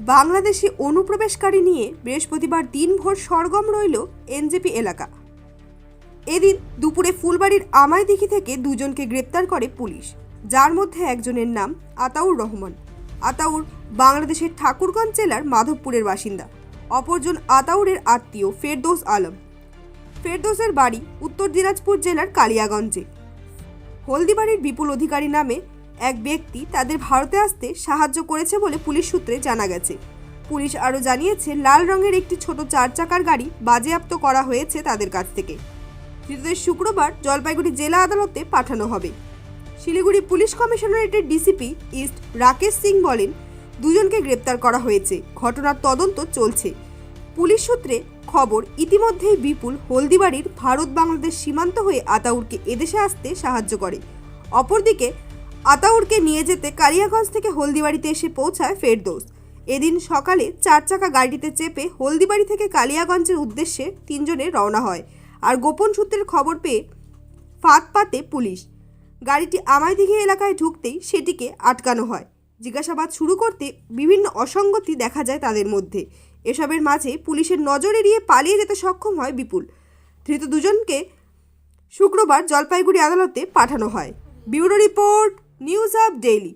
বাংলাদেশি অনুপ্রবেশকারী নিয়ে বৃহস্পতিবার দিনভর সরগম রইল এনজেপি এলাকা। এদিন দুপুরে ফুলবাড়ির আমাইদিঘি থেকে দুজনকে গ্রেপ্তার করে পুলিশ, যার মধ্যে একজনের নাম আতাউর রহমান। আতাউর বাংলাদেশের ঠাকুরগঞ্জ জেলার মাধবপুরের বাসিন্দা, অপরজন আতাউরের আত্মীয় ফেরদৌস আলম। ফেরদৌসের বাড়ি উত্তর দিনাজপুর জেলার কালিয়াগঞ্জে। হলদিবাড়ির বিপুল অধিকারী নামে এক ব্যক্তি তাদের ভারতে আসতে সাহায্য করেছে বলে পুলিশ সূত্রে জানা গেছে। পুলিশ আরও জানিয়েছে, লাল রঙের একটি ছোট চার চাকার গাড়ি বাজেয়াপ্ত করা হয়েছে তাদের কাছ থেকে। ধৃতদের শুক্রবার জলপাইগুড়ি জেলা আদালতে পাঠানো হবে। শিলিগুড়ি পুলিশ কমিশনারেটের ডিসিপি ইস্ট রাকেশ সিং বলেন, দুজনকে গ্রেপ্তার করা হয়েছে। ঘটনার তদন্ত চলছে। পুলিশ সূত্রে খবর, ইতিমধ্যেই বিপুল হলদিবাড়ির ভারত বাংলাদেশ সীমান্ত হয়ে আতাউরকে এদেশে আসতে সাহায্য করে। অপরদিকে আতাউরকে নিয়ে যেতে কালিয়াগঞ্জ থেকে হলদিবাড়িতে এসে পৌঁছায় ফেরদৌস। এদিন সকালে চার চাকা গাড়িতে চেপে হলদিবাড়ি থেকে কালিয়াগঞ্জের উদ্দেশ্যে তিনজনে রওনা হয় আর গোপন সূত্রের খবর পেয়ে ফাঁদ পাতে পুলিশ। গাড়িটি আমাইদিঘি এলাকায় ঢুকতেই সেটিকে আটকানো হয়। জিজ্ঞাসাবাদ শুরু করতে বিভিন্ন অসঙ্গতি দেখা যায় তাদের মধ্যে। এসবের মাঝে পুলিশের নজর এড়িয়ে পালিয়ে যেতে সক্ষম হয় বিপুল। ধৃত দুজনকে শুক্রবার জলপাইগুড়ি আদালতে পাঠানো হয়। Bureau report news up daily